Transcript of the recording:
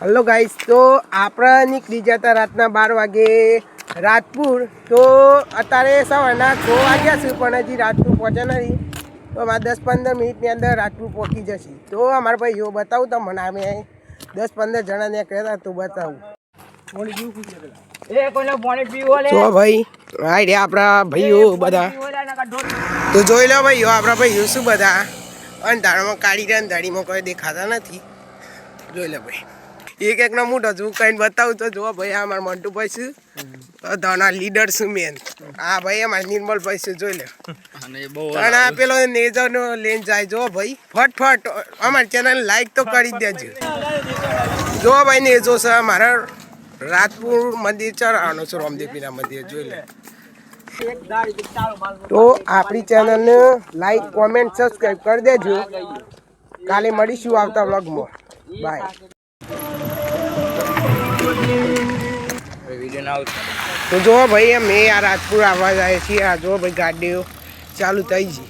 Hello guys તો આપણે નીકળી જતા રાતના બાર વાગે રાજપુર. તો અત્યારે સવારના છ વાગ્યા છે પણ હજી રાજપુર પહોંચ્યા નથી. તો અમારે દસ પંદર મિનિટની અંદર રાજપુર પહોંચી જશે. તો અમારા ભાઈઓ બતાવું તમને. અમે દસ પંદર જણા ને કહેતા તો બતાવું. એ કોઈને પાણી પીવો તો ભાઈ હા રે આપણા ભાઈઓ બધા. તો જોઈ લો ભાઈઓ આપણા ભાઈઓ શું બધા. અંધારામાં કાઢી રહ્યા અંધારીમાં કોઈ દેખાતા નથી. જોઈ લો ભાઈ. એક એકનો છું કઈ બતાવું તો જો ભાઈ આ મારા મંટુ ભાઈ છું. ધના લીડર છું મેન હા ભાઈ અમારા નિર્મલ ભાઈ છે જોઈ લે. અને આ પેલો નેજરનો લેન જાય જો ભાઈ. ફટફટ અમારી ચેનલ લાઈક તો કરી દેજો. જો ભાઈ નેજો છે અમારા રાજપુર મંદિર ચરાવવાનો છે રામદેવીના મંદિર જોઈ લે. તો આપણી ચેનલને લાઈક કોમેન્ટ સબસ્ક્રાઈબ કરી દેજો. કાલે મળીશું આવતા વ્લોગમાં બાય વીડિયો આવશે. તો જો ભાઈ, અમે આ રાજપુર આવવા જાય છીએ. આ જો ભાઈ ગાડીઓ ચાલુ થઈ જઈ